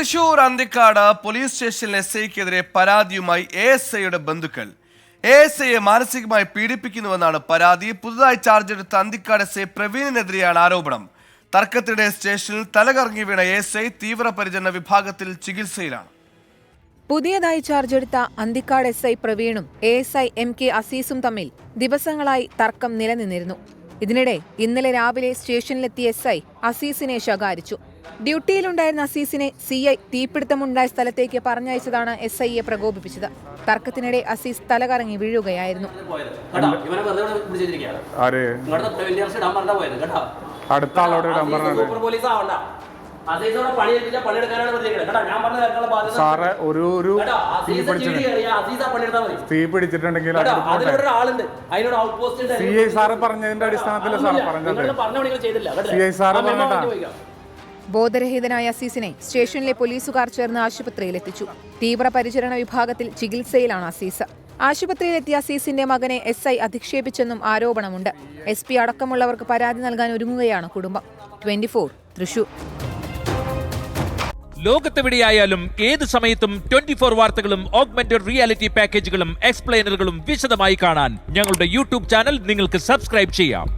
Thrissur Anthikad police സ്റ്റേഷനിൽ S ഐക്കെതിരെ പരാതിയുമായി എ എസ് ഐയുടെ ബന്ധുക്കൾ. എ എസ് ഐയെ മാനസികമായി പീഡിപ്പിക്കുന്നുവെന്നാണ് പരാതി. പുതുതായി ചാർജ് എടുത്ത അന്തിക്കാട് എസ് ഐ പ്രവീണിനെതിരെയാണ് ആരോപണം. തർക്കത്തിനിടെ സ്റ്റേഷനിൽ തലകറങ്ങി വീണ എ എസ് ഐ തീവ്രപരിചരണ വിഭാഗത്തിൽ ചികിത്സയിലാണ്. പുതിയതായി ചാർജ് എടുത്ത Anthikad S I പ്രവീണും A S I M K അസീസും തമ്മിൽ ദിവസങ്ങളായി തർക്കം നിലനിന്നിരുന്നു. ഇതിനിടെ ഇന്നലെ രാവിലെ സ്റ്റേഷനിലെത്തിയ എസ് ഐ അസീസിനെ ശകാരിച്ചു. ഡ്യൂട്ടിയിലുണ്ടായിരുന്ന അസീസിനെ സി ഐ തീപിടുത്തമുണ്ടായ സ്ഥലത്തേക്ക് പറഞ്ഞയച്ചതാണ് എസ് ഐയെ പ്രകോപിപ്പിച്ചത്. തർക്കത്തിനിടെ അസീസ് തലകറങ്ങി വീഴുകയായിരുന്നു. അടുത്ത ആളോട് സാറേ ഒരു ഒരു തീ പിടിച്ചിട്ടുണ്ടെങ്കിൽ സി ഐ സാറ് പറഞ്ഞതിന്റെ അടിസ്ഥാനത്തിൽ സാർ പറഞ്ഞത്. സാറ് ബോധരഹിതനായ അസീസിനെ സ്റ്റേഷനിലെ പോലീസുകാർ ചേർന്ന് ആശുപത്രിയിലെത്തിച്ചു. തീവ്രപരിചരണ വിഭാഗത്തിൽ ചികിത്സയിലാണ് അസീസ്. ആശുപത്രിയിലെത്തിയ അസീസിന്റെ മകനെ എസ് ഐ അധിക്ഷേപിച്ചെന്നും ആരോപണമുണ്ട്. എസ് പി അടക്കമുള്ളവർക്ക് പരാതി നൽകാൻ ഒരുങ്ങുകയാണ് കുടുംബം. Twenty four Thrissur. ലോകത്തെവിടെയായാലും ഏത് സമയത്തും ട്വന്റി ഫോർ വാർത്തകളും ഓഗ്മെന്റഡ് റിയാലിറ്റി പാക്കേജുകളും എക്സ്പ്ലെയിനറുകളും വിശദമായി കാണാൻ ഞങ്ങളുടെ യൂട്യൂബ് ചാനൽ നിങ്ങൾക്ക് സബ്സ്ക്രൈബ് ചെയ്യാം.